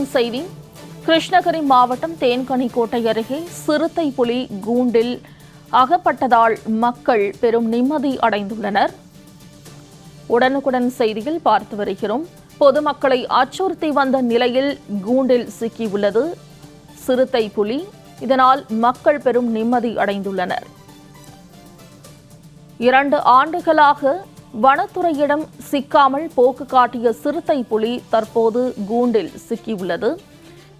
மீண்டும் செய்தி. கிருஷ்ணகிரி மாவட்டம் தேன்கனிக்கோட்டை அருகே சிறுத்தை புலி கூண்டில் அகப்பட்டதால் மக்கள் பெரும் நிம்மதி அடைந்துள்ளனர். உடனுக்குடன் செய்தியில் பார்த்து வருகிறோம். பொதுமக்களை அச்சுறுத்தி வந்த நிலையில் கூண்டில் சிக்கியுள்ளது சிறுத்தை புலி. இதனால் மக்கள் பெரும் நிம்மதி அடைந்துள்ளனர். இரண்டு ஆண்டுகளாக வனத்துறையிடம் சிக்காமல் போக்கு காட்டிய சிறுத்தை புலி தற்போது கூண்டில் சிக்கியுள்ளது.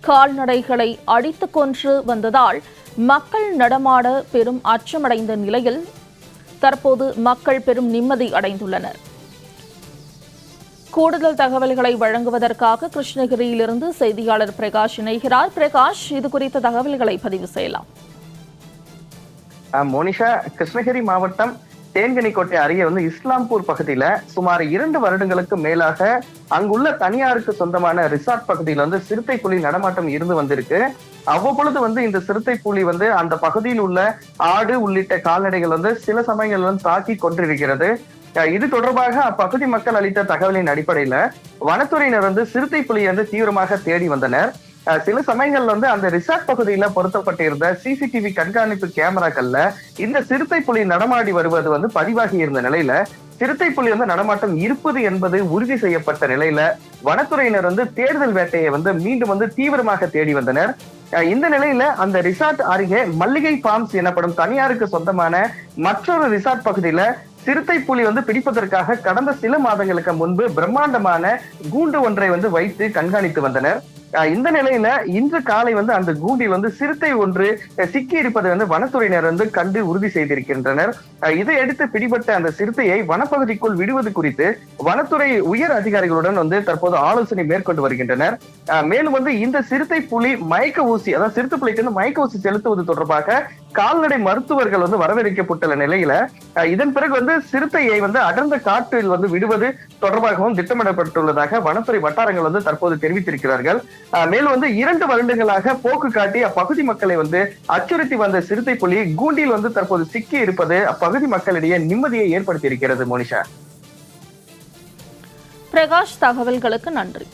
கால்நடைகளை அடித்து கொன்று வந்ததால் மக்கள் நடமாட பெரும் அச்சமடைந்த நிலையில் தற்போது மக்கள் பெரும் நிம்மதி அடைந்துள்ளனர். கூடுதல் தகவல்களை வழங்குவதற்காக கிருஷ்ணகிரியிலிருந்து செய்தியாளர் பிரகாஷ் இணைகிறார். பிரகாஷ் இது குறித்த தகவல்களை பதிவு செய்யலாம். அஹ் மோனிஷா கிருஷ்ணகிரி மாவட்டம் தேன்கனிக்கோட்டை அருகே வந்து இஸ்லாம்பூர் பகுதியில சுமார் இரண்டு வருடங்களுக்கு மேலாக அங்குள்ள தனியாருக்கு சொந்தமான ரிசார்ட் பகுதியில் வந்து சிறுத்தை புலி நடமாட்டம் இருந்து வந்திருக்கு. அவ்வப்பொழுது வந்து இந்த சிறுத்தை புலி வந்து அந்த பகுதியில் உள்ள ஆடு உள்ளிட்ட கால்நடைகள் வந்து சில சமயங்கள் வந்து தாக்கி கொண்டிருக்கிறது இது தொடர்பாக அப்பகுதி மக்கள் அளித்த தகவலின் அடிப்படையில வனத்துறையினர் வந்து சிறுத்தை புலியை வந்து தீவிரமாக தேடி வந்தனர். சில சமயங்கள்ல வந்து அந்த ரிசார்ட் பகுதியில பொருத்தப்பட்டிருந்த சிசிடிவி கண்காணிப்பு கேமராக்கள்ல இந்த சிறுத்தை புலி நடமாடி வருவது வந்து பதிவாகி இருந்த நிலையில சிறுத்தை புலி வந்து நடமாட்டம் இருப்பது என்பது உறுதி செய்யப்பட்ட நிலையில வனத்துறையினர் வந்து தேடுதல் வேட்டையை வந்து மீண்டும் வந்து தீவிரமாக தேடி வந்தனர். இந்த நிலையில அந்த ரிசார்ட் அருகே மல்லிகை ஃபார்ம்ஸ் எனப்படும் தனியாருக்கு சொந்தமான மற்றொரு ரிசார்ட் பகுதியில சிறுத்தை புலி வந்து பிடிப்பதற்காக கடந்த சில மாதங்களுக்கு முன்பு பிரம்மாண்டமான கூண்டு ஒன்றை வந்து வைத்து கண்காணித்து வந்தனர். இந்த நிலையில இன்று காலை வந்து அந்த கூண்டில் வந்து சிறுத்தை ஒன்று சிக்கி இருப்பதை வந்து வனத்துறையினர் வந்து கண்டு உறுதி செய்திருக்கின்றனர். இதையடுத்து பிடிபட்ட அந்த சிறுத்தையை வனப்பகுதிக்குள் விடுவது குறித்து வனத்துறை உயர் அதிகாரிகளுடன் வந்து தற்போது ஆலோசனை மேற்கொண்டு வருகின்றனர். மேலும் வந்து இந்த சிறுத்தை புலி மயக்க ஊசி அதாவது சிறுத்தை புலிக்கு வந்து மயக்க ஊசி செலுத்துவது தொடர்பாக கால்நடை மருத்துவர்கள் வந்து வரவேற்கப்பட்டுள்ள நிலையில இதன் பிறகு வந்து சிறுத்தையை வந்து அடர்ந்த காட்டில் வந்து விடுவது தொடர்பாகவும் திட்டமிடப்பட்டுள்ளதாக வனத்துறை வட்டாரங்கள் வந்து தற்போது தெரிவித்திருக்கிறார்கள். மேலும் வந்து இரண்டு வருடங்களாக போக்கு காட்டி அப்பகுதி மக்களை வந்து அச்சுறுத்தி வந்த சிறுத்தை புலி கூண்டில் வந்து தற்போது சிக்கி இருப்பது அப்பகுதி மக்களிடையே நிம்மதியை ஏற்படுத்தி இருக்கிறது மோனிஷா. பிரகாஷ் தகவல்களுக்கு நன்றி.